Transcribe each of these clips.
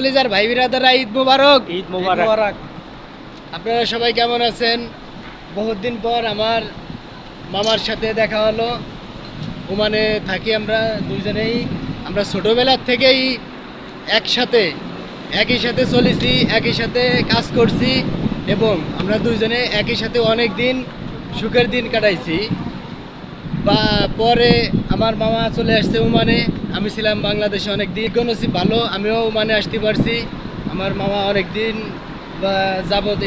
কলিজার ভাই বিরাদারা ঈদ মুবারক। ঈদ মোবারক। আপনারা সবাই কেমন আছেন? বহুত দিন পর আমার মামার সাথে দেখা হলো। ওমানে থাকি আমরা দুইজনেই। আমরা ছোটোবেলার থেকেই একসাথে একই সাথে চলেছি একই সাথে কাজ করছি এবং আমরা দুইজনে একই সাথে অনেক দিন সুখের দিন কাটাইছি। বা পরে আমার মামা চলে আসছে ওমানে আমি ছিলাম বাংলাদেশে অনেক দিন নসিব ভালো আমিও ওমানে আসতে পারছি। আমার মামা অনেক দিন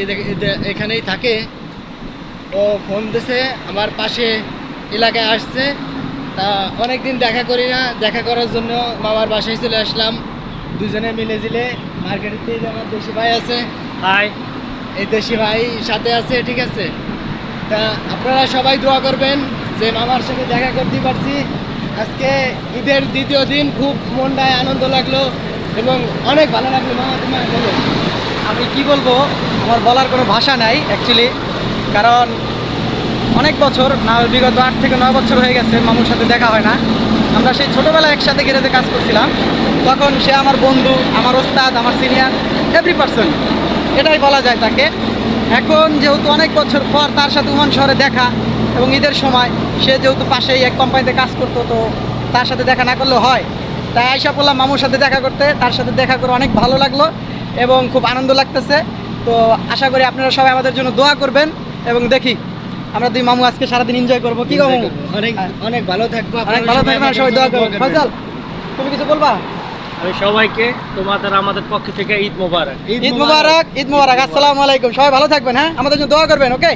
দেখ- এখানেই থাকে। ও ফোন দিছে আমার পাশে এলাকায় আসছে। তা অনেক দিন দেখা করি না দেখা করার জন্য মামার বাসায় চলে আসলাম। দুজনে মিলে জিলে মার্কেটের আমার দেশি ভাই আছে হাই এই দেশি ভাই সাথে আছে ঠিক আছে? তা আপনারা সবাই দোয়া করবেন। যে মামার সাথে দেখা করতে পারছি। আজকে ঈদের দ্বিতীয় দিন খুব মনটায় আনন্দ লাগল এবং অনেক ভালো লাগল। মামা তোমার বলো। আমি কি বলব? আমার বলার কোনো ভাষা নাই অ্যাকচুয়ালি কারণ অনেক বছর, না, বিগত আট থেকে নয় বছর হয়ে গেছে মামুর সাথে দেখা হয় না। আমরা সেই ছোটোবেলায় একসাথে গেরেতে কাজ করছিলাম। তখন সে আমার বন্ধু, আমার ওস্তাদ, আমার সিনিয়র এভরি পার্সন এটাই বলা যায় তাকে। এখন যেহেতু অনেক বছর পর তার সাথে উমান শহরে দেখা এবং ঈদের সময় সে যেহেতু পাশেই এক কোম্পানিতে কাজ করতো তো তার সাথে দেখা না করলেও হয়। তাই আয়সা বললাম মামুর সাথে দেখা করতে। তার সাথে দেখা করে অনেক ভালো লাগল এবং খুব আনন্দ লাগতেছে। তো আশা করি আপনারা সবাই আমাদের জন্য দোয়া করবেন এবং দেখি আমরা দুই মামু আজকে সারাদিন এনজয় করব। কি মামু? অনেক অনেক ভালো থাকব অনেক ভালো সবাই থাকবেন সবাই দোয়া করবেন। করবেন। তুমি কিছু বলবা? আমি সবাইকে তোমাদের আমাদের পক্ষ থেকে ঈদ মোবারক। ঈদ মুবারক ঈদ মুবারক। আসসালামু আলাইকুম। সবাই ভালো থাকবেন হ্যাঁ? আমাদের জন্য দোয়া করবেন ওকে?